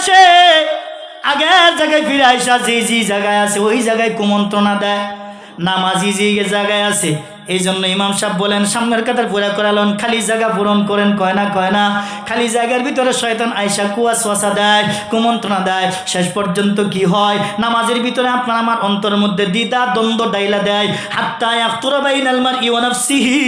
আসে। আগের জায়গায় ফিরে আসা যে যে জায়গায় আছে, ওই জায়গায় কুমন্ত্রণা দেয়। নামাজি যে জায়গায় আছে এই জন্য ইমাম সাহেব বলেন, সামনের কাতার পুরা করালেন, খালি জায়গা পূরণ করেন, কয় না কয় না। খালি জায়গার ভিতরে শয়তান আয়সা কুয়া শোয়াশা দেয়, কুমন্ত্রণা দেয়। শেষ পর্যন্ত কি হয়? নামাজের ভিতরে আপনার আমার অন্তরের মধ্যে দ্বিধা, দ্বন্দ্ব ডাইলা দেয়। নাফসিহি,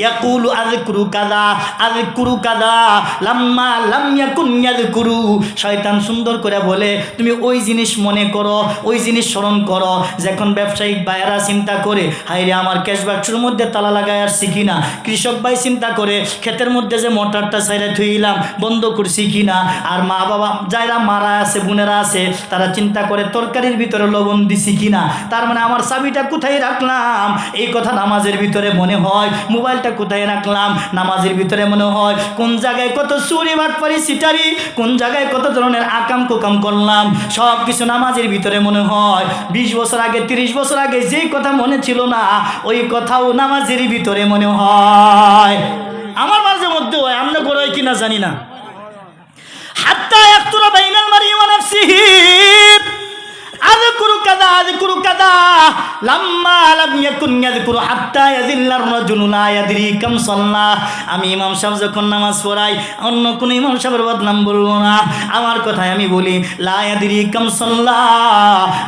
ইয়াকুলু আযকুরু কাযা আযকুরু কাযা, লাম্মা লাম ইয়াকুন ইয়াযকুরু। শয়তান সুন্দর করে বলে, তুমি ওই জিনিস মনে করো, ওই জিনিস স্মরণ করো। যখন ব্যবসায়িক ভাইয়েরা চিন্তা করে হাইরে আমার ক্যাশ বাক্সের মধ্যে তালা লাগাই আসছি কিনা? কৃষক ভাই চিন্তা করে ক্ষেতের মধ্যে যে মোটরটা সাইডে থুইলাম, বন্ধ করছি কিনা? আর মা বাবা যারা মারা আছে, বোনেরা আছে, তারা চিন্তা করে তরকারির ভিতরে লবণ দিছি কিনা? তার মানে আমার চাবিটা কোথায় রাখলাম? এই কথা নামাজের ভিতরে মনে হয়, মোবাইলটা কোথায় রাখলাম? নামাজের ভিতরে মনে হয়, কোন জায়গায় কত চুরি, বাটপারি সিটারি কোন জায়গায় কত ধরনের আকাম কুকাম করলাম? সব কিছু নামাজের ভিতরে মনে হয়। বিশ বছর আগে, তিরিশ বছর আগে যেই কথা মনে ছিল না, ওই কথাও নামাজের ভিতরে মনে হয়। আমার মাঝে মধ্যে হয়, আমরা করে কিনা জানি না। হাত্তা একতুরা বাইনাল মারি ওয়া আযকুরু কাযা আযকুরু কাযা। লাম্মা লাম ইয়াকুন ইয়াযকুরু হাত্তা ইয়াযিল্লার রাজুলু লা ইয়াদরি আমি ইমাম সাহেব যখন নামাজ পড়াই, অন্য কোন ইমাম সাহেবের বদনাম বলব না। আমার কথাই আমি বলি, লা ইয়াদরি কাম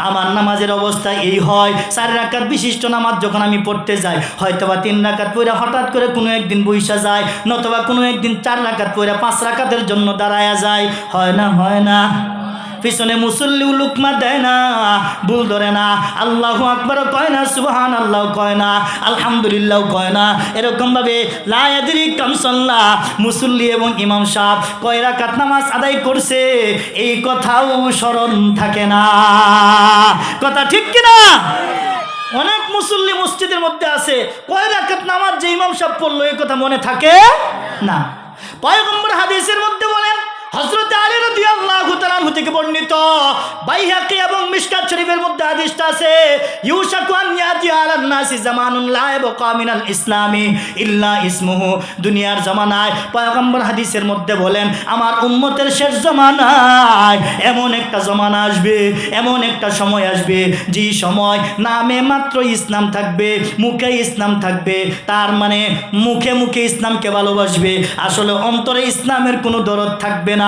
আমার নামাজের অবস্থা এই হয়, চার রাকাত বিশিষ্ট নামাজ যখন আমি পড়তে যাই, হয়তোবা তিন রাকাত পড়ে হঠাৎ করে কোনো একদিন বৈশা যায়, নতবা কোনো একদিন চার রাকাত পড়ে পাঁচ রাকাতের জন্য দাঁড়ায়া যায়। হয় না হয় না। পিছনে মুসল্লি লুকমা দেয় না, ভুল ধরে না। আল্লাহ আকবরও কয় না সুবহান আল্লাহ কয় না, আলহামদুলিল্লাহ কয় না। এরকমভাবে লায়াদিরি কামসল্লা মুসল্লি এবং ইমাম সাহ কয় রাকাত নামাজ আদায় করছে, এই কথাও স্মরণ থাকে না। কথা ঠিক কিনা? অনেক মুসল্লি মসজিদের মধ্যে আছে, কয় রাকাত নামাজ যে ইমাম সাহেব পড়ল, এই কথা মনে থাকে না। পয়গম্বর হাদিসের মধ্যে বলেন হজরত আলী রাদিয়াল্লাহু তাআলা থেকে বর্ণিত বাইহাকি এবং মিশকাত শরীফের মধ্যে হাদিসটা আছে আলান নাসি জামানুন ইল্লা ইসমুহু। দুনিয়ার জামানায় পয়গম্বর হাদিসের মধ্যে বলেন, আমার উম্মতের শেষ এমন একটা জামানা আসবে, এমন একটা সময় আসবে, যে সময় নামে মাত্র ইসলাম থাকবে, মুখে ইসলাম থাকবে, তার মানে মুখে মুখে ইসলামকে ভালোবাসবে। আসলে অন্তরে ইসলামের কোনো দরদ থাকবে না।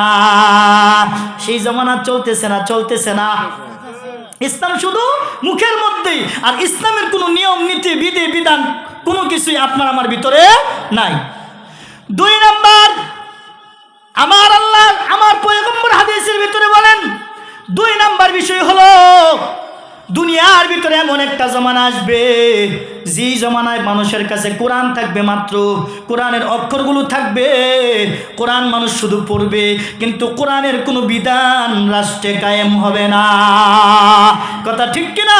সেই জমানা চলতেছে না চলতেছে না। ইসলাম শুধু মুখের মধ্যেই, আর ইসলামের কোনো নিয়ম, নীতি, বিধি, বিধান, কোনো কিছুই আপনার আমার ভিতরে নাই। দুই নাম্বার, আমার আল্লাহ, আমার পয়গম্বর হাদিসের ভিতরে বলেন, দুই নাম্বার বিষয় হলো দুনিয়ার ভিতরে এমন একটা জমানা আসবে, যে জমানায় মানুষের কাছে কোরআন থাকবে মাত্র, কোরআনের অক্ষরগুলো থাকবে, কোরআন মানুষ শুধু পড়বে, কিন্তু কোরআনের কোনো বিধান রাষ্ট্রে কায়েম হবে না। কথা ঠিক কিনা?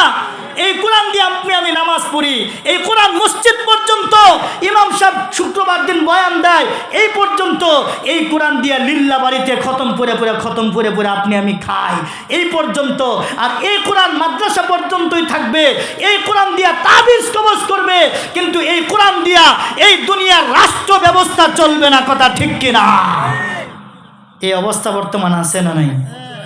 এই কোরআন দিয়ে আপনি, আমি নামাজ পড়ি। এই কোরআন মসজিদ পর্যন্ত ইমাম সাহেব শুক্রবার দিন বয়ান দেয়। এই পর্যন্ত এই কোরআন দিয়ে লিল্লা বাড়িতে খতম পরে পরে খতম পরে পরে আপনি, আমি খাই। এই পর্যন্ত আর এই কোরআন মাদ্রাসা পর্যন্তই থাকবে। এই কোরআন দিয়া তাবিজ কবজ করবে। কিন্তু এই কোরআন দিয়া এই দুনিয়ার রাষ্ট্র ব্যবস্থা চলবে না, কথা ঠিক কিনা? এই অবস্থা বর্তমান আছে না নাই?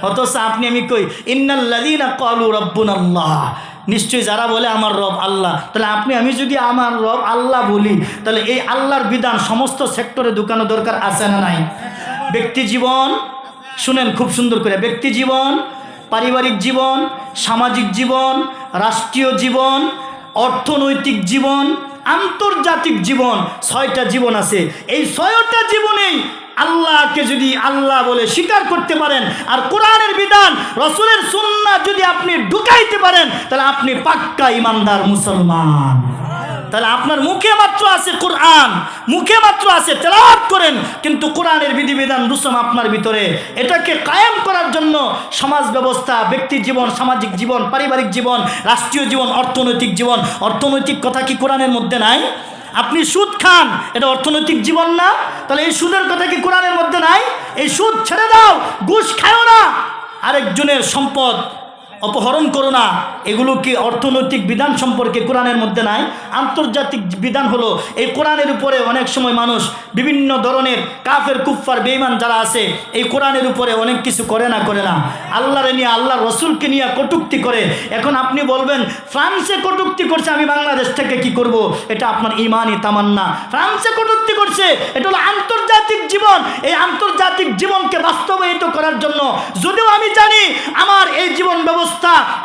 অথচ আপনি, আমি কই, ইন্নাল্লাযীনা ক্বালু রাব্বুনাল্লাহ। নিশ্চয়ই যারা বলে আমার রব আল্লাহ, তাহলে আপনি, আমি যদি আমার রব আল্লাহ বলি, তাহলে এই আল্লাহর বিধান সমস্ত সেক্টরে ঢুকানো দরকার আছে না নাই? ব্যক্তি জীবন, শুনেন খুব সুন্দর করে, ব্যক্তি জীবন, পারিবারিক জীবন, সামাজিক জীবন, রাষ্ট্রীয় জীবন, অর্থনৈতিক জীবন, আন্তর্জাতিক জীবন, ছয়টা জীবন আছে। এই ছয়টা জীবনেই আল্লাহকে যদি আল্লাহ বলে স্বীকার করতে পারেন, আর কোরআনের বিধান, রসুলের সুন্না যদি আপনি ঢুকাইতে পারেন, তাহলে আপনি পাক্কা ইমানদার মুসলমান। তাহলে আপনার মুখে মাত্র আছে কোরআন, মুখে মাত্র আছে তেলাওয়াত করেন, কিন্তু কোরআনের বিধিবিধান রুসম আপনার ভিতরে। এটাকে কায়েম করার জন্য সমাজ ব্যবস্থা, ব্যক্তি জীবন, সামাজিক জীবন, পারিবারিক জীবন, রাষ্ট্রীয় জীবন, অর্থনৈতিক জীবন, অর্থনৈতিক কথা কি কোরআনের মধ্যে নাই? আপনি সুদ খান, এটা অর্থনৈতিক জীবন না। তাহলে এই সুদের কথা কি কোরআনের মধ্যে নাই? এই সুদ ছেড়ে দাও, ঘুষ খায়ও না। আরেকজনের সম্পদ অপহরণ করো না। এগুলো কি অর্থনৈতিক বিধান সম্পর্কে কোরআনের মধ্যে নাই। আন্তর্জাতিক বিধান হলো, এই কোরআনের উপরে অনেক সময় মানুষ বিভিন্ন ধরনের কাফের, কুফফার বেইমান যারা আছে, এই কোরআনের উপরে অনেক কিছু করে না করে না। আল্লাহরে নিয়ে আল্লাহ রসুলকে নিয়ে কটুক্তি করে। এখন আপনি বলবেন, ফ্রান্সে কটুক্তি করছে, আমি বাংলাদেশ থেকে কি করব? এটা আপনার ইমানই তামান্না। ফ্রান্সে কটুক্তি করছে, এটা হলো আন্তর্জাতিক জীবন। এই আন্তর্জাতিক জীবনকে বাস্তবায়িত করার জন্য, যদিও আমি জানি, আমার এই জীবন ব্যবস্থা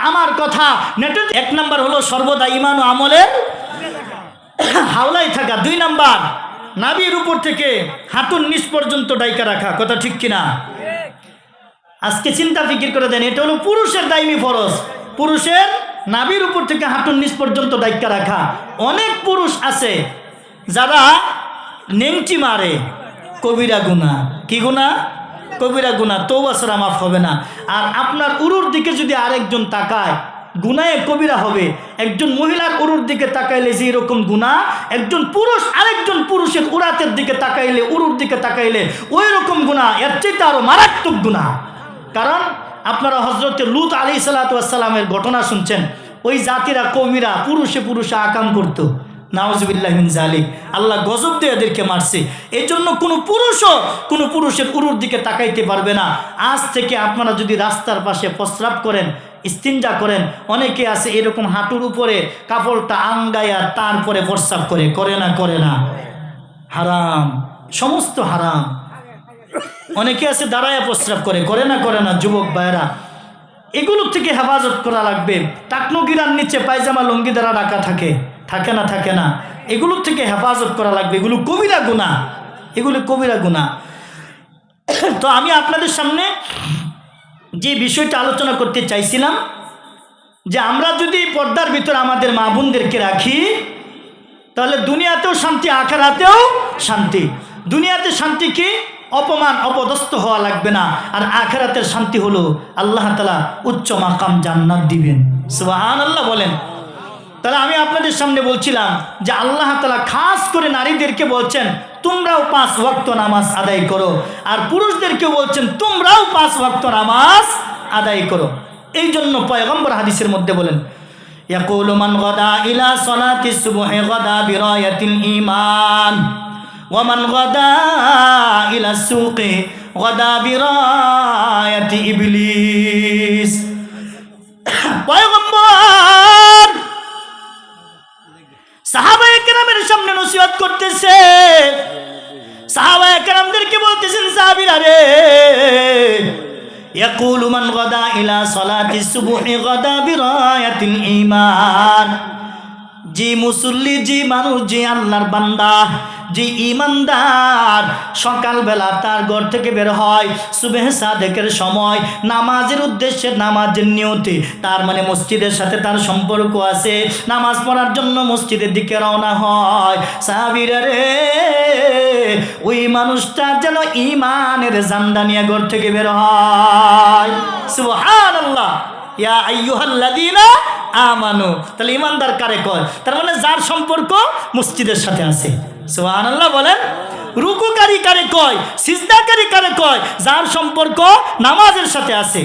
আমার কথা। নেটের এক নাম্বার হলো সর্বদা ইমান ও আমলের হাওলাই থাকা। দুই নাম্বার নাবির উপর থেকে হাঁটুর নিচ পর্যন্ত ডাইকা রাখা। কথা ঠিক কিনা? আজকে চিন্তা ফিকির করে দেন, এটা হলো পুরুষের দায়মি ফরজ। পুরুষের নাবির উপর থেকে হাঁটুর নিচ পর্যন্ত ডাইকা রাখা। অনেক পুরুষ আছে যারা নেংটি মারে, কবিরা গুণা। কি গুণা? কবিরা গুণা তৌবা ছাড়া মাফ হবে না। আর আপনার উরুর দিকে যদি আরেকজন তাকায় গুনায় কবিরা হবে। একজন মহিলার উরুর দিকে তাকাইলে যে এরকম গুণা একজন পুরুষ আরেকজন পুরুষের উরাতের দিকে তাকাইলে, উরুর দিকে তাকাইলে ওই রকম গুণা এর চাইতে আরও মারাত্মক গুণা কারণ আপনারা হজরতে লুত আলি সাল্লাতামের ঘটনা শুনছেন। ওই জাতিরা কৌমিরা পুরুষে পুরুষে আকাম করত। নাওজবিল্লাহ জালিক আল্লাহ গজব দিয়ে এদেরকে মারছে। এই জন্য কোনো পুরুষও কোনো পুরুষের উরুর দিকে তাকাইতে পারবে না। আজ থেকে আপনারা যদি রাস্তার পাশে প্রস্রাব করেন স্তিনজা করেন, অনেকে আছে এরকম হাঁটুর উপরে কাপড়টা আঙ্গায়া তারপরে প্রস্রাব করে। করে না করে না। হারাম। সমস্ত হারাম। অনেকে আছে দাঁড়ায় প্রস্রাব করে করে না করে না, যুবক ভাইয়েরা। এগুলোর থেকে হেফাজত করা লাগবে। টাকনো গিরার নিচে পায়জামা লঙ্গি দ্বারা রাখা থাকে। থাকে না থাকে না। এগুলোর থেকে হেফাজত করা লাগবে। এগুলো কবিরা গুণা এগুলো কবিরা গুণা তো আমি আপনাদের সামনে যে বিষয়টা আলোচনা করতে চাইছিলাম, যে আমরা যদি পর্দার ভিতরে আমাদের মা বোনদেরকে রাখি, তাহলে দুনিয়াতেও শান্তি, আখেরাতেও শান্তি। দুনিয়াতে শান্তি কি? অপমান, অপদস্থ হওয়া লাগবে না। আর আখেরাতের শান্তি হলো আল্লাহ তালা উচ্চ মাকাম জান্নাত দিবেন। সুবাহান আল্লাহ বলেন। তাহলে আমি আপনাদের সামনে বলছিলাম যে আল্লাহ তালা খাস করে নারীদেরকে বলছেন তোমরাও পাঁচ ওয়াক্ত নামাজ আদায় করো আর পুরুষদেরকে বলছেন তোমরাও পাঁচ ওয়াক্ত নামাজ আদায় করো এই জন্য পয়গম্বর হাদিসের মধ্যে বলেন يقول من غدا إلى صلاة الصبح غدا براية الإيمان ومن غدا إلى السوق غدا براية إبليس পয়গম্বর সাহাবায়ে কেরামের সামনে নসিহত করতেছে সাহাবায়ে কেরামদেরকে বলতেছেন সাহাবীরা রে يقول من غدا إلى صلاة الصبح غدا براية الإيمان যে মুসল্লি যে মানুষ যে আল্লাহর বান্দা যে ইমানদার সকালবেলা তার ঘর থেকে বের হয়, সুবেহ সাদেকের সময়, নামাজের উদ্দেশ্যে, নামাজের নিয়তি। তার মানে মসজিদের সাথে তার সম্পর্ক আছে। নামাজ পড়ার জন্য মসজিদের দিকে রওনা হয়। সাহাবিরা রে, ওই মানুষটা যেন ইমানের জান্দা নিয়ে ঘর থেকে বের হয়। আইয়ুহাল্লাযীনা আমানু। তাহলে ইমানদার কারে কয়? তার মানে যার সম্পর্ক মসজিদের সাথে আছে। সুবহানাল্লাহ বলেন, রুকুকারী কারে কয়, সিজদাকারী কারে কয়, যার সম্পর্ক নামাজের সাথে আছে।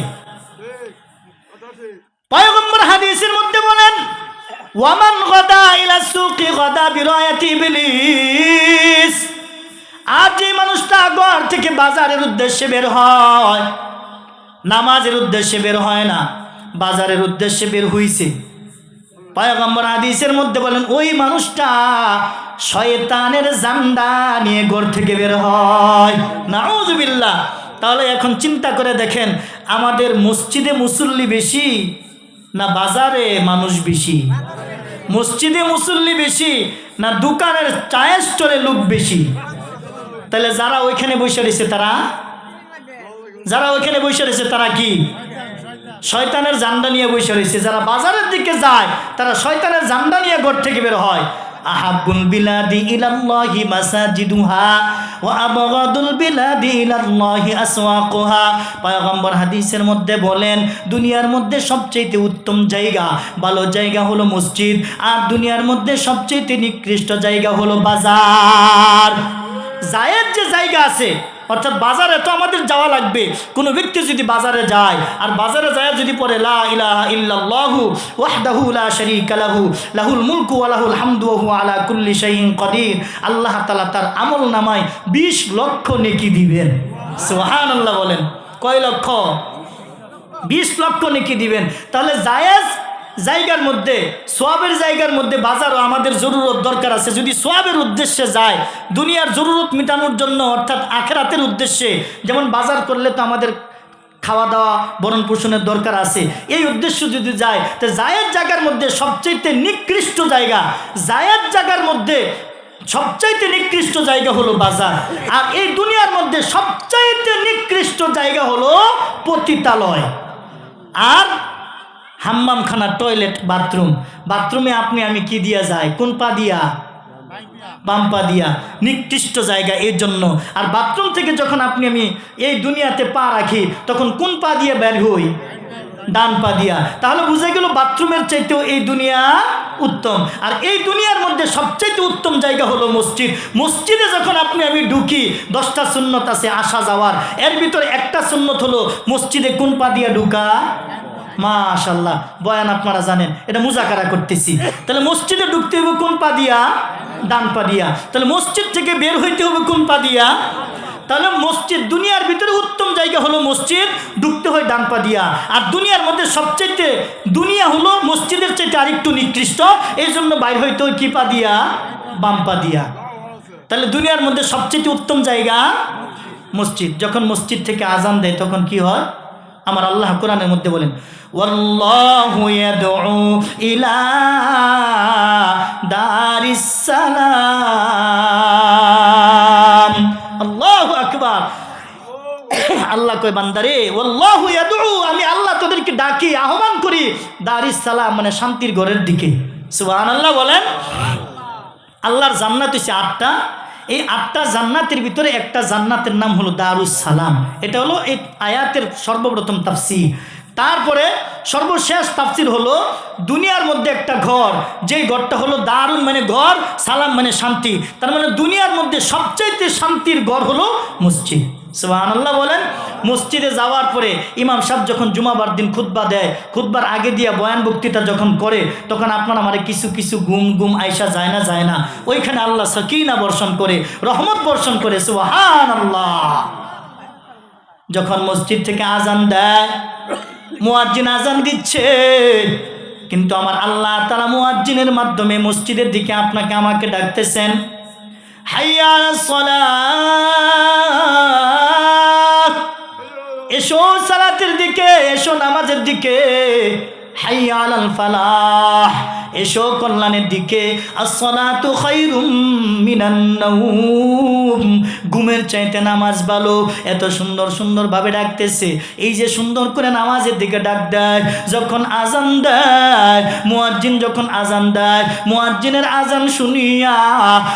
পয়গম্বর হাদিসের মধ্যে বলেন, ওয়ামান গদা ইলা সুকি গদা বিরায়াতি ইবলিস। আর যে মানুষটা ঘর থেকে বাজারের উদ্দেশ্যে বের হয়, নামাজের উদ্দেশ্যে বের হয় না, বাজারের উদ্দেশ্যে বের হইছে। পয়গম্বর আদিসের মধ্যে বলেন, ওই মানুষটা শয়তানের জান্দা নিয়ে ঘর থেকে বের হয়। নাউজুবিল্লাহ তাহলে এখন চিন্তা করে দেখেন, আমাদের মসজিদে মুসল্লি বেশি না বাজারে মানুষ বেশি? মসজিদে মুসল্লি বেশি না দোকানের চায়ের স্টোরে লোক বেশি? তাহলে যারা ওইখানে বসে রয়েছে তারা? যারা ওইখানে বসে রয়েছে তারা কি? শয়তানের জান্ডা নিয়ে বসে রয়েছে। যারা বাজারের দিকে যায়, তারা শয়তানের জান্ডা নিয়ে ঘর থেকে বের হয়। আহাবুল বিলাদি ইলাল্লাহি মাসাজিদুহা ওয়া আবগাদুল বিলাদি ইলাল্লাহি আসওয়াকুহা। পয়গম্বর হাদিসের মধ্যে বলেন, দুনিয়ার মধ্যে সবচেয়ে উত্তম জায়গা, ভালো জায়গা হলো মসজিদ, আর দুনিয়ার মধ্যে সবচেয়ে নিকৃষ্ট জায়গা হলো বাজার। জায়ের যে জায়গা আছে, অর্থাৎ বাজারে তো আমাদের যাওয়া লাগবে। কোনো ব্যক্তি যদি বাজারে যায়, আর বাজারে যায় যদি পড়ে, লা লাহুল হামদু আলা কুল্লি আল্লাহ তার আমল নামায় 20 লক্ষ নেকি দিবেন। সুবহানাল্লাহ বলেন। কয় লক্ষ? বিশ লক্ষ নেকি দিবেন। তাহলে জায়েজ জায়গার মধ্যে, সোয়াবের জায়গার মধ্যে বাজারও আমাদের জরুরত দরকার আছে। যদি সোয়াবের উদ্দেশ্যে যায়, দুনিয়ার জরুরত মেটানোর জন্য, অর্থাৎ আখেরাতের উদ্দেশ্যে, যেমন বাজার করলে তো আমাদের খাওয়া দাওয়া বরণ পোষণের দরকার আছে। এই উদ্দেশ্য যদি যায়, তো জায়েদ জায়গার মধ্যে সবচাইতে নিকৃষ্ট জায়গা, জায়েদ জায়গার মধ্যে সবচাইতে নিকৃষ্ট জায়গা হলো বাজার। আর এই দুনিয়ার মধ্যে সবচাইতে নিকৃষ্ট জায়গা হলো পতিতালয়। আর হাম্মামখানা টয়লেট বাথরুম বাথরুমে আপনি, আমি কি দিয়া যায় কোন পা দিয়া? বাম পা দিয়া। নিকৃষ্ট জায়গা এর জন্য। আর বাথরুম থেকে যখন আপনি, আমি এই দুনিয়াতে পা রাখি, তখন কোন পা দিয়ে বের হই? ডান পা দিয়া। তাহলে বুঝে গেল বাথরুমের চাইতেও এই দুনিয়া উত্তম। আর এই দুনিয়ার মধ্যে সবচাইতে উত্তম জায়গা হলো মসজিদ। মসজিদে যখন আপনি, আমি ঢুকি, দশটা সুন্নত আছে আসা যাওয়ার এর ভিতরে একটা সুন্নত হলো মসজিদে কোন পা দিয়া ঢুকা? মাশাল্লাহ বয়ান আপনারা জানেন, এটা মুজাকারা করতেছি। তাহলে মসজিদে ঢুকতে হবে কোন পা দিয়া? ডান পা দিয়া। তাহলে মসজিদ থেকে বের হইতে হবে কোন পা দিয়া? তাহলে মসজিদ, দুনিয়ার ভিতরে উত্তম জায়গা হলো মসজিদ, ঢুকতে হয় ডান পা দিয়া। আর দুনিয়ার মধ্যে সবচেয়ে দুনিয়া হলো মসজিদের চাইতে আরেকটু নিকৃষ্ট, এই জন্য বাইর হইতে হয় কি পা দিয়া? বাম পা দিয়া। তাহলে দুনিয়ার মধ্যে সবচেয়ে উত্তম জায়গা মসজিদ। যখন মসজিদ থেকে আজান দেয়, তখন কি হয়? আমার আল্লাহ কোরআনের মধ্যে বলেন ইলা দারিস সালাম আল্লাহু আকবার। আল্লাহ কয়, বান্দারে, ওয়াল্লাহু ইয়াদউ, আমি আল্লাহ তোদেরকে ডাকি, আহ্বান করি দারিস সালাম মানে শান্তির ঘরের দিকে। সুবহানাল্লাহ বলেন। আল্লাহর জান্নাত হচ্ছে আটটা। এই আটটা জান্নাতের ভিতরে একটা জান্নাতের নাম হলো দারুস সালাম। এটা হলো এই আয়াতের সর্বপ্রথম তাফসি তারপরে সর্বশেষ তাফসির হলো দুনিয়ার মধ্যে একটা ঘর। যেই ঘরটা হলো দারুণ মানে ঘর, সালাম মানে শান্তি। তার মানে দুনিয়ার মধ্যে সবচাইতে শান্তির ঘর হলো মসজিদ। সুবাহান আল্লাহ বলেন, মসজিদে যাওয়ার পরে ইমাম সাহেব যখন জুমাবার দিন খুতবা দেয়, খুতবার আগে দিয়া বয়ান বক্তৃতা যখন করে, তখন আপনার আমার কিছু কিছু গুম গুম আয়সা যায় না যায় না। ওইখানে আল্লাহ সকিনা বর্ষণ করে, রহমত বর্ষণ করে সুবাহান আল্লাহ যখন মসজিদ থেকে আজান দেয়, মুয়াজ্জিন আজান দিচ্ছে। কিন্তু আমার আল্লাহ তালা মুয়াজ্জিনের মাধ্যমে মসজিদের দিকে আপনাকে আমাকে ডাকতেছেন, হাইয়া সলাত। এসো সালাতের দিকে এসো নামাজের দিকে। হাইয়া আলাল ফালাহ। এসো কল্যাণের দিকে। মিনান নাওম ঘুমের চাইতে নামাজ ভালো। এত সুন্দর সুন্দরভাবে ডাকতেছে। এই যে সুন্দর করে নামাজের দিকে ডাক দেয়, যখন আজান দেয়, মুয়াজ্জিন যখন আজান দেয়, মুয়াজ্জিনের আজান শুনিয়া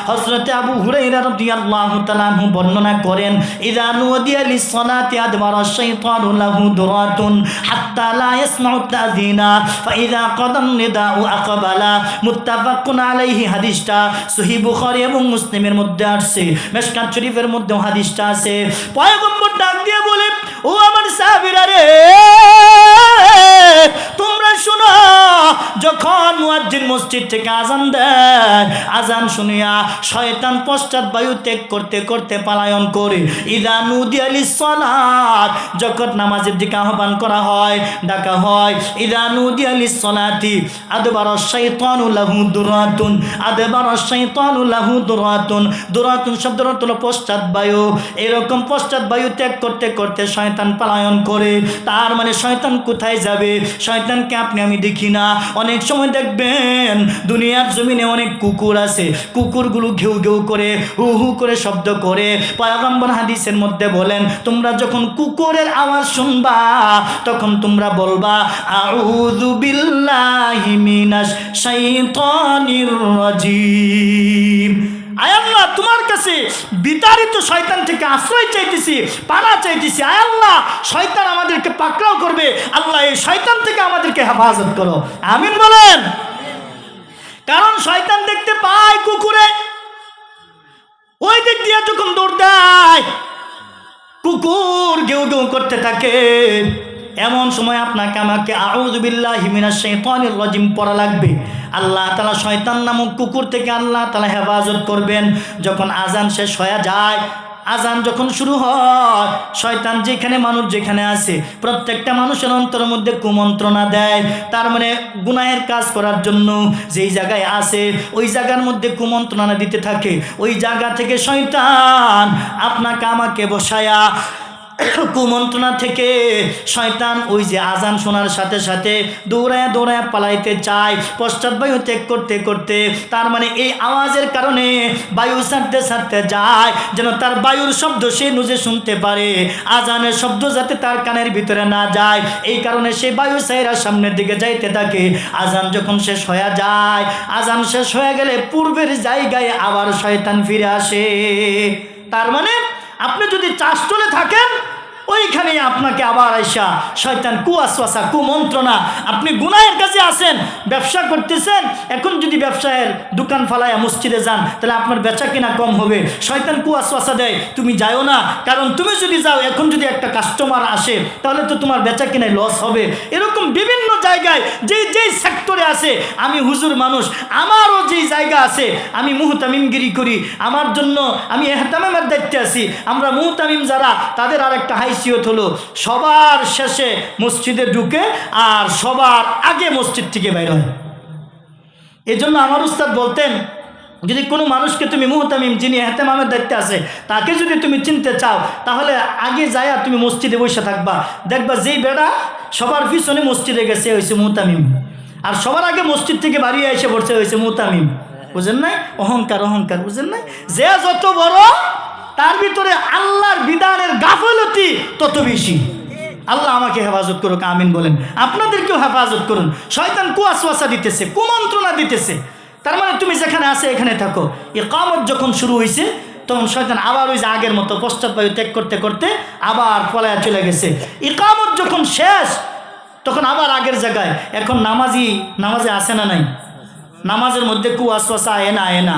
হযরতে আবু হুরাইরা রাদিয়াল্লাহু তাআলা বর্ণনা করেন ইযা নুদিয়া লিস-সালাতি আদবারা আশ-শাইতানু লাহু দুরাতুন হাত্তা লা তাযিনা ফাইযা কাদান নিদাউ আকাবালা। মুত্তাফাকুন আলাইহি হাদিসটা বুখারী এবং মুসলিমের মধ্যে আসছে। মেশকাত শরীফের মধ্যেও হাদিসটা আছে। পয়গম্বর ডাক দিয়ে বলে, ও আমার সাহাবীরা রে, তোমরা শোনো। যখন মুয়াজ্জিন মসজিদ থেকে আজান দেয়, আজান শুনিয়া শয়তান পশ্চাৎ বায়ু ত্যাগ করতে করতে পালায়ন করে। ইদা নুদিয়ালি সলাত যখন নামাজের দিকে আহ্বান করা হয়, ডাকা হয়, ইদা নুদিয়ালি সলাতি আদবার শাইতানু লাহু দুরাতুন। আদবার শাইতানু লাহু দুরাতুন। দুরাতুন শব্দের অর্থ পশ্চাৎ বায়ু। এরকম পশ্চাৎ বায়ু ত্যাগ করতে করতে শয়তান পালায়ন করে। তার মানে শয়তান কোথায় যাবে? শয়তানকে আপনি, আমি দেখি না। অনেক সময় দেখবেন দুনিয়ার জমিনে অনেক কুকুর আছে। কুকুরগুলো ঘেউ ঘেউ করে, হু হু করে শব্দ করে। পয়গম্বর হাদিসের মধ্যে বলেন, তোমরা যখন কুকুরের আওয়াজ শুনবা, তখন তোমরা বলবা, আউযু বিল্লাহি মিনাশ শাইতানির রাজিম। আয়াল্লাহ তোমার কাছে বিতাড়িত শয়তান থেকে আশ্রয় চাইতেছি, পানা চাইতেছি। আয়াল্লাহ শয়তান আমাদেরকে পাকড়াও করবে। আল্লাহ, এই শয়তান থেকে আমাদেরকে হেফাজত করো। আমিন বলেন? কারণ শয়তান দেখতে পায় কুকুরে। ওই দিক দিয়ে যখন দৌড় দেয়, কুকুর গেউ গেউ করতে থাকে। এমন সময় আপনাকে, আমাকে আউজবিল্লাহ হিমিনা শৈতানির রজিম পড়া লাগবে। আল্লাহ তালা শয়তান নামক কুকুর থেকে আল্লাহ তালা হেফাজত করবেন। যখন আজান শেষ হয়ে যায় আজান যখন শুরু হয়, শয়তান যেখানে মানুষ যেখানে আছে, প্রত্যেকটা মানুষের অন্তরের মধ্যে কুমন্ত্রণা দেয়। তার মানে গুনাহের কাজ করার জন্য যেই জায়গায় আছে, ওই জায়গার মধ্যে কুমন্ত্রণা দিতে থাকে। ওই জায়গা থেকে শয়তান আপনাকে, আমাকে বসায়া কুমন্ত্রণা থেকে শয়তান ওই যে আজান শোনার সাথে সাথে দৌড়ায় দৌড়ায় পালাইতে চায়, পশ্চাৎ বায়ু ত্যাগ করতে করতে তার মানে এই আওয়াজের কারণে বায়ু ছাড়তে ছাড়তে যায়, যেন তার বায়ুর শব্দ সে নুজে শুনতে পারে, আজানের শব্দ যাতে তার কানের ভিতরে না যায়, এই কারণে সে বায়ু সাইরা সামনের দিকে যাইতে থাকে, আজান যখন শেষ হয়ে যায়, আজান শেষ হয়ে গেলে পূর্বের জায়গায় আবার শয়তান ফিরে আসে। তার মানে আপনি যদি চাষ চলে থাকেন ওইখানে আপনাকে আবার আইসা শয়তান কুয়াশওয়াসা কুমন্ত্রণা। আপনি গুনাহের কাছে আসেন, ব্যবসা করতেছেন, এখন যদি ব্যবসায়ের দোকান ফালায় মসজিদে যান, তাহলে আপনার বেচা কিনা কম হবে। শয়তান কুয়াশওয়াসা দেয়, তুমি যাও না। কারণ তুমি যদি যাও, এখন যদি একটা কাস্টমার আসে, তাহলে তো তোমার বেচা কিনায় লস হবে। এরকম বিভিন্ন জায়গায়, যেই যেই সেক্টরে আছে, আমি হুজুর মানুষ, আমারও যেই জায়গা আছে, আমি মুহতামিমগিরি করি। আমার জন্য আমি এহতামের দায়িত্বে আছি। আমরা মুহতামিম যারা, তাদের আর একটা হাইসিয়ত হলো সবার শেষে মসজিদে ঢুকে আর সবার আগে মসজিদ থেকে বের হয়। এই জন্য আমার উস্তাদ বলতেন, যদি কোনো মানুষকে তুমি মুহতামিম যিনি এহতেমামের দায়িত্বে আছে, তাকে যদি তুমি চিনতে চাও, তাহলে আগে যায়া তুমি মসজিদে বসে থাকবা। দেখবা যেই বেড়া সবার পিছনে মসজিদে গেছে হয়েছে মুহতামিম। আর সবার আগে মসজিদ থেকে বাড়িয়ে এসে পড়ছে হয়েছে মুহতামিম। বুঝেন নাই? অহংকার অহংকার, বুঝেন নাই? যে যত বড় তার ভিতরে আল্লাহর বিধানের গাফলতি তত বেশি। আল্লাহ আমাকে হেফাজত করুক, আমিন বলেন। আপনাদেরকেও হেফাজত করুন। শয়তান কুয়াশওয়াসা দিতেছে, কুমন্ত্রণা দিতেছে। তার মানে তুমি যেখানে আছে এখানে থাকো। এ কামত যখন শুরু হয়েছে তখন শয়তান আবার ওই যে আগের মতো পশ্চাৎবায়ু ত্যাগ করতে করতে আবার পলায়া চলে গেছে। ইকামত যখন শেষ, তখন আবার আগের জায়গায়। এখন নামাজি, নামাজে আসে না নাই? নামাজের মধ্যে কুয়াশওয়াসা আয় না আয় না।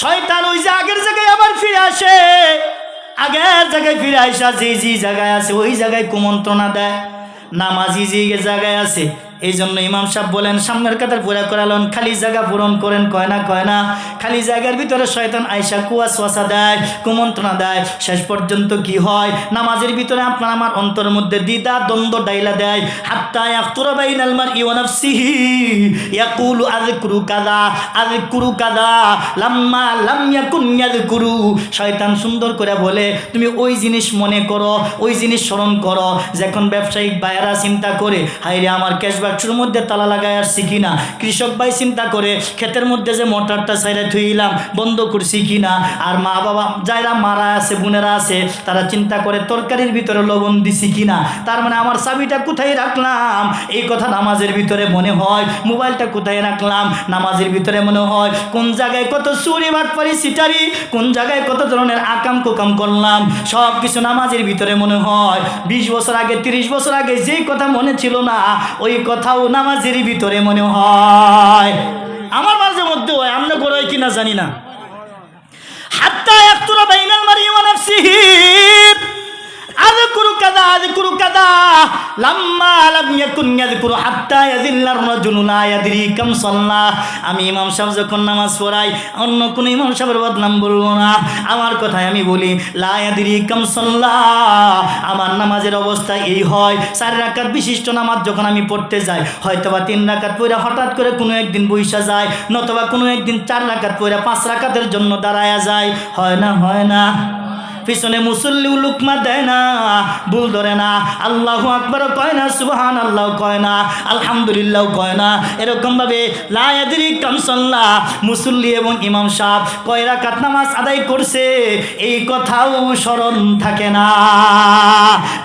শয়তান ওই যে আগের জায়গায় আবার ফিরে আসে। আগের জায়গায় ফিরে আসা যে যে জায়গায় আছে, ওই জায়গায় কুমন্ত্রণা দেয়। নামাজি যে জায়গায় আছে এই জন্য ইমাম সাহেব বলেন, সামনের কাতার পুরা করালেন, খালি জায়গা পূরণ করেন, কয় না কয় না। খালি জায়গার ভিতরে শয়তান আয়সা কুয়া শোয়াশা দেয়, কুমন্ত্রণা দেয়। শেষ পর্যন্ত কি হয়? নামাজের ভিতরে আপনার আমার অন্তরের মধ্যে দ্বিধা, দ্বন্দ্ব ডাইলা দেয়। হাত্তা ইয়াফতুরা বাইনাল মারই ওয়া নাফসিহি, ইয়াকুলু আযকুরু কাযা আযকুরু কাযা, লাম্মা লাম ইয়াকুন ইয়াযকুরু। শয়তান সুন্দর করে বলে, তুমি ওই জিনিস মনে করো, ওই জিনিস স্মরণ করো। যখন ব্যবসায়িক বায়েরা চিন্তা করে হাইরে আমার ক্যাশ বাক্সের মধ্যে তালা লাগাই আসছি কিনা? কৃষক ভাই চিন্তা করে ক্ষেতের মধ্যে যে মোটরটা সাইডে থুইলাম বন্ধ করছি কিনা? আর মা বাবা যারা মারা আছে, বোনেরা আছে, তারা চিন্তা করে তরকারির ভিতরে লবণ দিছি কিনা? তার মানে আমার চাবিটা কোথায় রাখলাম? এই কথা নামাজের ভিতরে মনে হয়, মোবাইলটা কোথায় রাখলাম? নামাজের ভিতরে মনে হয়, কোন জায়গায় কত চুরি, বাটপারি সিটারি কোন জায়গায় কত ধরনের আকাম কুকাম করলাম? সব কিছু নামাজের ভিতরে মনে হয়। বিশ বছর আগে, তিরিশ বছর আগে যেই কথা মনে ছিল না, ওই কথাও নামাজের ভিতরে মনে হয়। আমার মাঝে মধ্যে হয় আমরা করে কিনা জানি না। হাত্তা ইয়াকতুরা বাইনাল মারি ওয়া নাফসিহি আযকুরু কাযা আযকুরু কাযা লাম্মা লাম ইয়াকুন ইয়াযকুরু হাত্তা ইয়াযিল্লার রাজুলু লা ইয়াদরি কাম সাল্লা আমি ইমাম সাহেব যখন নামাজ পড়াই, অন্য কোন ইমাম সাহেবের বদনাম বলব না। আমার কথাই আমি বলি, লা ইয়াদরি কাম আমার নামাজের অবস্থা এই হয়, চার রাকাত বিশিষ্ট নামাজ যখন আমি পড়তে যাই, হয়তোবা তিন রাকাত পড়ে হঠাৎ করে কোনো একদিন বৈশা যায়, নতবা কোনো একদিন চার রাকাত পড়ে পাঁচ রাকাতের জন্য দাঁড়ায়া যায়। হয় না হয় না। পিছনে মুসল্লি লুকমা দেয় না, ভুল ধরে না। আল্লাহ আকবরও কয় না সুবহান আল্লাহ কয় না, আলহামদুলিল্লাহ কয় না। এরকমভাবে লায়াদিরি কামসল্লা মুসল্লি এবং ইমাম সাহ কয় রাকাত নামাজ আদায় করছে, এই কথাও স্মরণ থাকে না।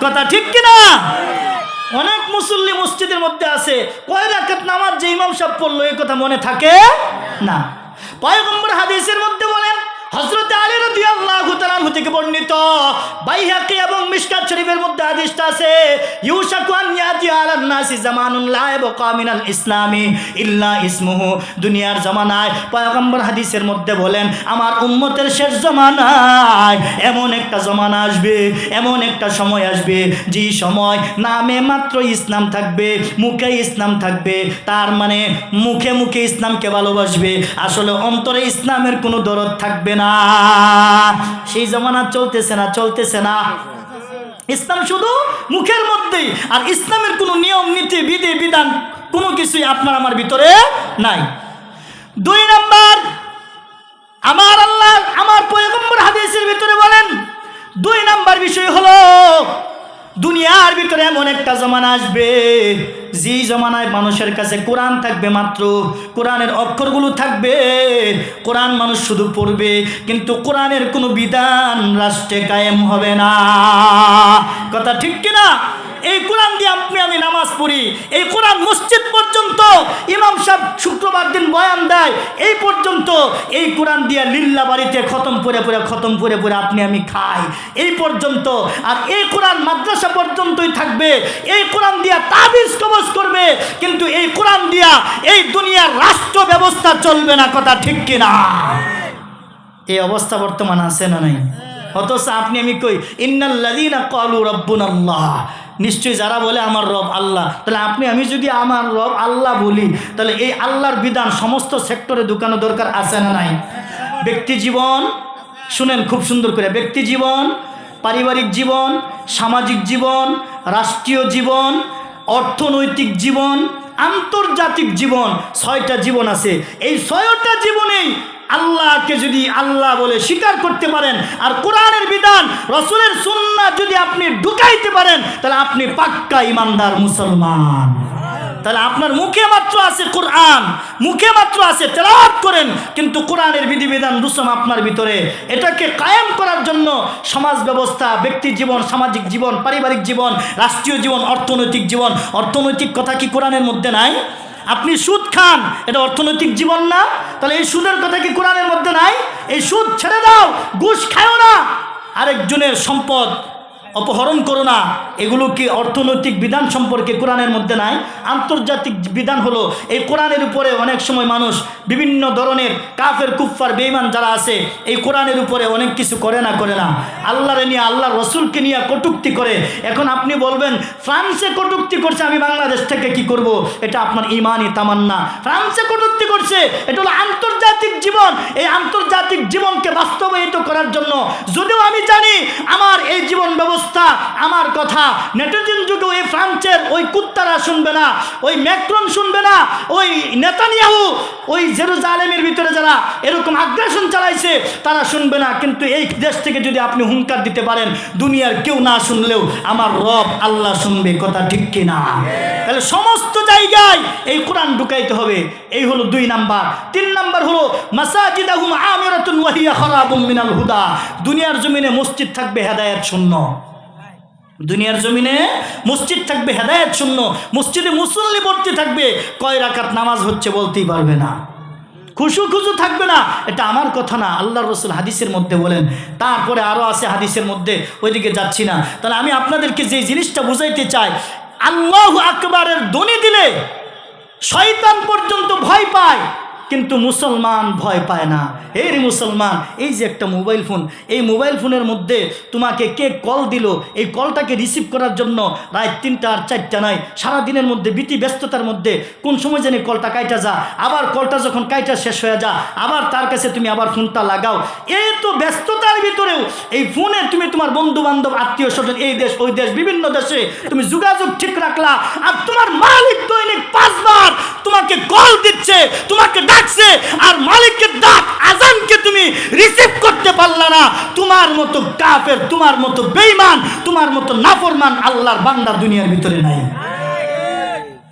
কথা ঠিক কিনা? অনেক মুসল্লি মসজিদের মধ্যে আছে, কয় রাকাত নামাজ যে ইমাম সাহেব পড়ল, এই কথা মনে থাকে না। পয়গম্বর হাদিসের মধ্যে বলেন হজরত আলী রাদিয়াল্লাহু তাআলা থেকে বর্ণিত বাইহাকি এবং মিশকাত শরীফের মধ্যে হাদিসটা আছে, ইউশাকু আন ইয়াতি আলান নাসি জামানুন লা ইয়াবকা মিনাল ইসলামি ইল্লা ইসমুহু। দুনিয়ার জামানায় পয়গম্বর হাদিসের মধ্যে বলেন, আমার উম্মতের শেষ জামানায় এমন একটা জামানা আসবে, এমন একটা সময় আসবে, যে সময় নামে মাত্র ইসলাম থাকবে, মুখে ইসলাম থাকবে, তার মানে মুখে মুখে ইসলামকে ভালোবাসবে। আসলে অন্তরে ইসলামের কোনো দরদ থাকবে না। সেই জামানা চলতেছে না চলতেছে না। ইসলাম শুধু মুখের মধ্যেই, আর ইসলামের কোনো নিয়ম, নীতি, বিধি, বিধান, কোনো কিছুই আপনার আমার ভিতরে নাই। দুই নাম্বার, আমার আল্লাহ, আমার পয়গম্বর হাদিসের ভিতরে বলেন, দুই নাম্বার বিষয় হলো, দুনিয়ার ভিতরে এমন একটা জমানা আসবে যে জমানায় মানুষের কাছে কোরআন থাকবে মাত্র, কোরআনের অক্ষরগুলো থাকবে, কোরআন মানুষ শুধু পড়বে, কিন্তু কোরআনের কোনো বিধান রাষ্ট্রে কায়েম হবে না। কথা ঠিক কিনা? এই কোরআন দিয়ে আপনি আমি নামাজ পড়ি, এই কোরআন মসজিদ পর্যন্ত ইমাম সাহেব শুক্রবার দিন বয়ান দেয়, এই পর্যন্ত এই কোরআন দিয়ে লিল্লা বাড়িতে খতম করে, পরে খতম করে, পরে আপনি, আমি খাই। এই পর্যন্ত আর এই কোরআন মাদ্রাসা পর্যন্তই থাকবে, এই কোরআন দিয়া তাবিজ কবজ করবে, কিন্তু এই কোরআন দিয়া এই দুনিয়ার রাষ্ট্র ব্যবস্থা চলবে না, কথা ঠিক কিনা? এই অবস্থা বর্তমান আছে না নাই? অথচ আপনি, আমি কই, ইন্নাল্লাযীনা ক্বালু রাব্বুনাল্লাহ নিশ্চয়ই যারা বলে আমার রব আল্লাহ, তাহলে আপনি, আমি যদি আমার রব আল্লাহ বলি, তাহলে এই আল্লাহর বিধান সমস্ত সেক্টরে ঢুকানো দরকার আছে না নাই? ব্যক্তি জীবন, শুনেন খুব সুন্দর করে, ব্যক্তি জীবন, পারিবারিক জীবন, সামাজিক জীবন, রাষ্ট্রীয় জীবন, অর্থনৈতিক জীবন, আন্তর্জাতিক জীবন, ছয়টা জীবন আছে। এই ছয়টা জীবনেই আল্লাহকে যদি আল্লাহ বলে স্বীকার করতে পারেন, আর কোরআনের বিধান, রসুলের সুন্না যদি আপনি ঢুকাইতে পারেন, তাহলে আপনি পাক্কা ইমানদার মুসলমান। তাহলে আপনার মুখে মাত্র আছে কোরআন, মুখে মাত্র আছে তেলাওয়াত করেন, কিন্তু কোরআনের বিধিবিধান রুসম আপনার ভিতরে। এটাকে কায়েম করার জন্য সমাজ ব্যবস্থা, ব্যক্তি জীবন, সামাজিক জীবন, পারিবারিক জীবন, রাষ্ট্রীয় জীবন, অর্থনৈতিক জীবন, অর্থনৈতিক কথা কি কোরআনের মধ্যে নাই? আপনি সুদ খান, এটা অর্থনৈতিক জীবন না। তাহলে এই সুদের কথা কি কোরআনের মধ্যে নাই? এই সুদ ছেড়ে দাও, ঘুষ খায়ও না। আরেকজনের সম্পদ অপহরণ করো না। এগুলো কি অর্থনৈতিক বিধান সম্পর্কে কোরআনের মধ্যে নাই। আন্তর্জাতিক বিধান হলো, এই কোরআনের উপরে অনেক সময় মানুষ বিভিন্ন ধরনের কাফের, কুফফার বেইমান যারা আছে, এই কোরআনের উপরে অনেক কিছু করে না করে না। আল্লাহরে নিয়ে আল্লাহ রসুলকে নিয়ে কটুক্তি করে। এখন আপনি বলবেন, ফ্রান্সে কটুক্তি করছে, আমি বাংলাদেশ থেকে কি করব? এটা আপনার ইমানই তামান্না। ফ্রান্সে কটুক্তি করছে, এটা হলো আন্তর্জাতিক জীবন। এই আন্তর্জাতিক জীবনকে বাস্তবায়িত করার জন্য, যদিও আমি জানি, আমার এই জীবন ব্যবস্থা আমার কথা। নেটোজিন যুগে ওই ফ্রান্সের ওই কুত্তারা শুনবে না, ওই ম্যাক্রন শুনবে না, ওই নেতানিয়াহু, ওই জেরুজালেমের ভিতরে যারা এরকম আগ্রাসন চালাইছে, তারা শুনবে না। কিন্তু এই দেশ থেকে যদি আপনি হুঙ্কার দিতে পারেন, দুনিয়ার কেউ না শুনলেও আমার রব আল্লাহ শুনবে, কথা ঠিক কিনা? তাহলে সমস্ত জায়গায় এই কোরআন ঢুকাইতে হবে। এই হলো দুই নাম্বার। তিন নাম্বার হলো, মাসাজিদাহুম আমিরাতুন ওয়াহিয়া খারাবুম মিনাল হুদা। দুনিয়ার জমিনে মসজিদ থাকবে হেদায়েত শূন্য। দুনিয়ার জমিনে মসজিদ থাকবে, হেদায়েত শূন্য। মসজিদে মুসল্লি ভর্তি থাকবে, কয় রাকাত নামাজ হচ্ছে বলতেই পারবে না। খুশু খুশু থাকবে না, এটা আমার কথা না আল্লাহ রসুল হাদিসের মধ্যে বলেন। তারপরে আরও আছে হাদিসের মধ্যে, ওইদিকে যাচ্ছি না। তাহলে আমি আপনাদেরকে যে জিনিসটা বুঝাইতে চাই, আল্লাহ আকবরের দনি দিলে শয়তান পর্যন্ত ভয় পায়। কিন্তু মুসলমান ভয় পায় না। এই রে মুসলমান, এই যে একটা মোবাইল ফোন, এই মোবাইল ফোনের মধ্যে তোমাকে কে কল দিল, এই কলটাকে রিসিভ করার জন্য রাত তিনটা আর চারটা নয়, সারাদিনের মধ্যে বিতি ব্যস্ততার মধ্যে কোন সময় জানি কলটা কাইটা যা, আবার কলটা যখন কাইটা শেষ হয়ে যা, আবার তার কাছে তুমি আবার ফোনটা লাগাও। এই তো ব্যস্ততার ভিতরেও এই ফোনে তুমি তোমার বন্ধু বান্ধব আত্মীয় স্বজন এই দেশ, ওই দেশ, বিভিন্ন দেশে তুমি যোগাযোগ ঠিক রাখলা, আর তোমার মালিক দৈনিক পাঁচবার তোমাকে কল দিচ্ছে, তোমাকে ডাক ডাকছে আর মালিকের ডাক আজানকে তুমি রিসিভ করতে পারলা না। তোমার মতো কাফের, তোমার মতো বেঈমান, তোমার মতো নাফরমান আল্লাহর বান্দার দুনিয়ার ভিতরে নাই।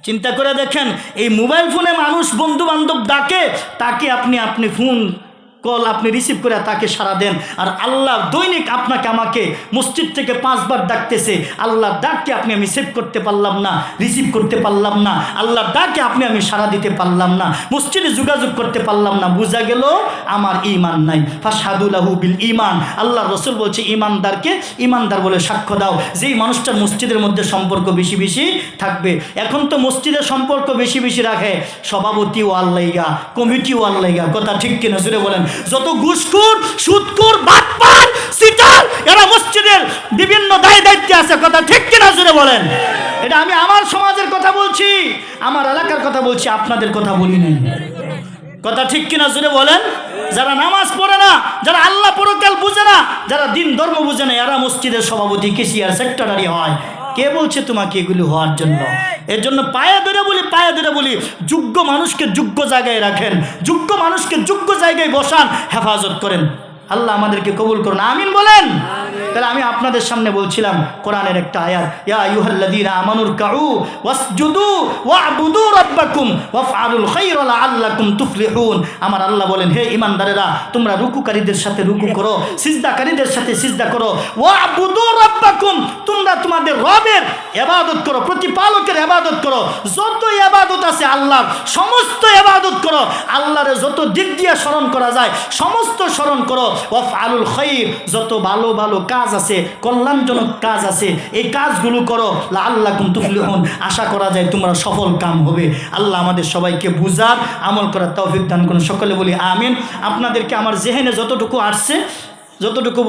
চিন্তা করে দেখেন, এই মোবাইল ফোনে মানুষ বন্ধু বান্ধব ডাকে, তাকে আপনি আপনি ফোন কল আপনি রিসিভ করে তাকে সাড়া দেন। আর আল্লাহ দৈনিক আপনাকে আমাকে মসজিদ থেকে পাঁচবার ডাকতেছে। আল্লাহর ডাককে আপনি আমি সেভ করতে পারলাম না রিসিভ করতে পারলাম না। আল্লাহর ডাকে আপনি আমি সাড়া দিতে পারলাম না। মসজিদে যোগাযোগ করতে পারলাম না। বোঝা গেল আমার ইমান নাই। ফাসাদুল্লাহু বিল ইমান আল্লাহ রসুল বলছে ইমানদারকে ইমানদার বলে সাক্ষ্য দাও। যেই মানুষটার মসজিদের মধ্যে সম্পর্ক বেশি বেশি থাকবে। এখন তো মসজিদের সম্পর্ক বেশি বেশি রাখে। সভাপতি ও আল্লাইগা কমিটি ও আল্লাইগা কথা ঠিক কিনা? জুড়ে বলেন। যত ঘুষখুর, সুদখোর, বাটপার, সিটার, এরা মসজিদের বিভিন্ন দায় দায়িত্বে আছে, কথা ঠিক কিনা জুড়ে বলেন? এটা আমি আমার সমাজের কথা বলছি, আমার এলাকার কথা বলছি, আপনাদের কথা বলি নাই। কথা ঠিক কিনা জুড়ে বলেন? যারা নামাজ পড়ে না, যারা আল্লাহ পরকাল বুঝে না, যারা দিন ধর্ম বুঝে না, এরা মসজিদের সভাপতি কেসিয়ার সেক্রেটারি হয়। কে বলছে তোমাকে এগুলি হওয়ার জন্য? এর জন্য পায়ে ধরে বলি, পায়ে ধরে বলি, যোগ্য মানুষকে যোগ্য জায়গায় রাখেন, যোগ্য মানুষকে যোগ্য জায়গায় বসান, হেফাজত করেন। আল্লাহ আমাদেরকে কবুল করুন, আমিন বলেন। তাহলে আমি আপনাদের সামনে বলছিলাম কোরআনের একটা আয়াত, ইয়া আইয়ুহাল্লাযীনা আমানুর কাউ ওয়াসজুদু ওয়া'বুদু রাব্বাকুম ওয়াফআলুল লাআল্লাকুম তুফলিহুন। আমার আল্লাহ বলেন, হে ঈমানদারেরা, তোমরা রুকুকারীদের সাথে রুকু করো, সিজদাকারীদের সাথে সিজদা করো। ওয়া'বুদু রাব্বাকুম, তোমরা তোমাদের রবের ইবাদত করো, প্রতিপালকের ইবাদত করো। যত ইবাদত আছে আল্লাহর, সমস্ত ইবাদত করো। আল্লাহরে যত দিক দিয়ে স্মরণ করা যায়, সমস্ত স্মরণ করো। আলুল যত ভালো ভালো কাজ আছে, কল্যাণজনক কাজ আছে, এই কাজগুলো করো আল্লাহ কুন্তুফলিহন আশা করা যায় তোমরা সফল কাম হবে। আল্লাহ আমাদের সবাইকে বুঝার, আমল করার তৌফিক দান করুন। সকলে বলি আমিন। আপনাদেরকে আমার জেহেনে যতটুকু আসছে, যতটুকু